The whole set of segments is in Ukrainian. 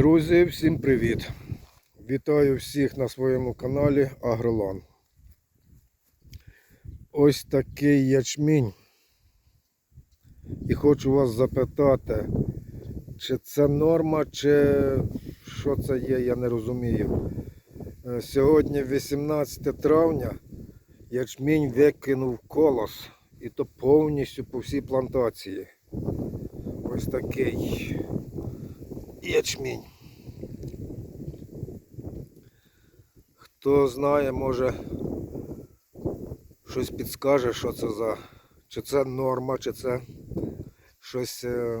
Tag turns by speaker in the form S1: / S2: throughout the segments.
S1: Друзі, всім привіт! Вітаю всіх на своєму каналі Агролан. Ось такий ячмінь. І хочу вас запитати, чи це норма, чи що це є, я не розумію. Е, Сьогодні 18 травня ячмінь викинув колос. І то повністю по всій плантації. Ось такий ячмінь. Хто знає, може щось підскаже, що це за. Чи це норма, чи це щось е,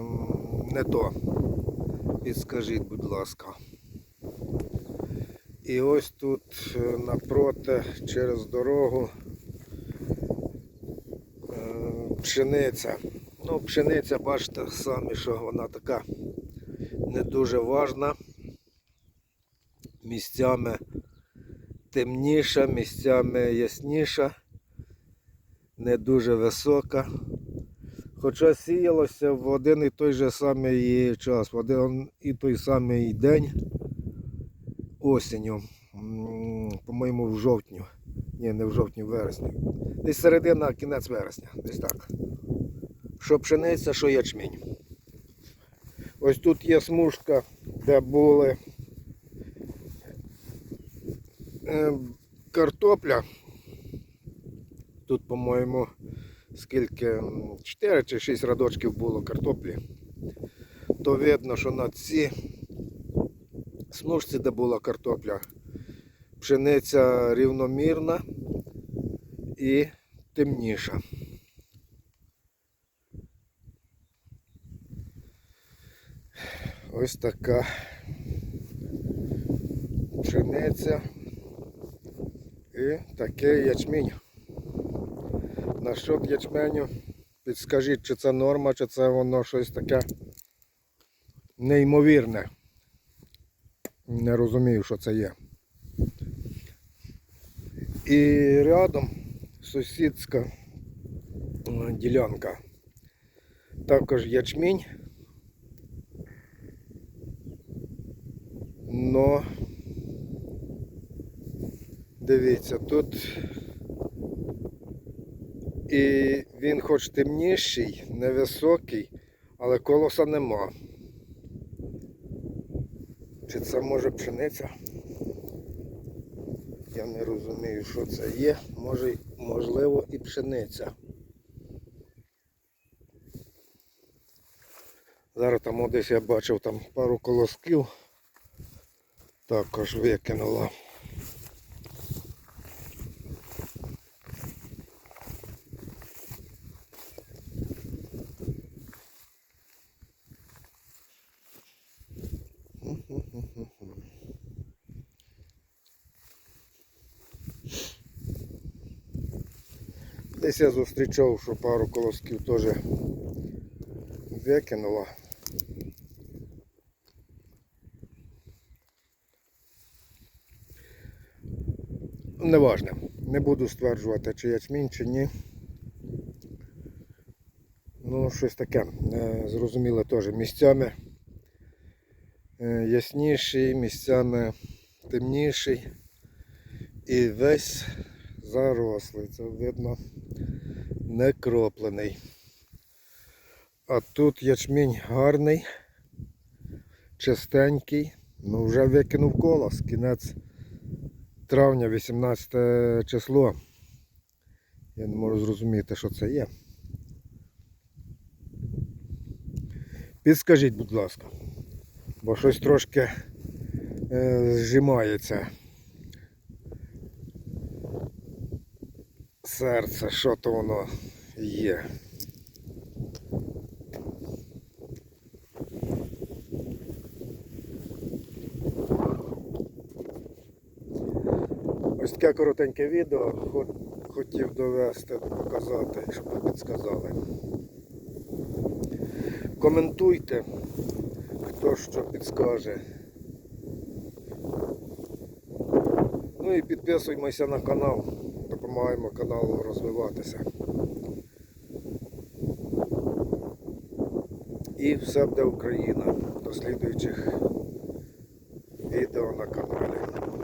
S1: не то. Підскажіть, будь ласка. І ось тут е, напроти через дорогу е, пшениця. Ну, пшениця, бачите, самі, що вона така не дуже важна. Місцями темніша, місцями ясніша, не дуже висока. Хоча сіялося в один і той же самий час, в один і той самий день осінню, по-моєму, в жовтню. Ні, не в жовтні, в вересні. Десь середина, кінець вересня, десь так. Що пшениця, що ячмінь. Ось тут є смужка, де були е, картопля. Тут, по-моєму, скільки 4 чи 6 радочків було картоплі. То видно, що на цій смужці, де була картопля, пшениця рівномірна і темніша. Ось така пшениця і такий ячмінь. Насчет ячменю підскажіть, чи це норма, чи це воно щось таке неймовірне. Не розумію, що це є. І рядом сусідська ділянка. Також ячмінь. Но дивіться, тут і він хоч темніший, невисокий, але колоса нема. Чи це може пшениця? Я не розумію, що це є. Може, можливо, і пшениця. Зараз там десь я бачив там пару колосків також викинула. Десь я зустрічав, що пару колосків теж викинула. Неважне. Не буду стверджувати, чи ячмінь, чи ні. Ну, щось таке. е, Зрозуміло теж. Місцями е, ясніший, місцями темніший. І весь зарослий. Це видно не кроплений. А тут ячмінь гарний, чистенький. Ну вже викинув колос. Кінець травня, 18 число. Я не можу зрозуміти, що це є. Підскажіть, будь ласка, бо щось трошки е, зжимається. Серце, що то воно є. Таке коротеньке відео. Хотів довести, показати, щоб ви підсказали. Коментуйте, хто що підскаже. Ну і підписуємося на канал, допомагаємо каналу розвиватися. І все буде Україна. До слідуючих відео на каналі.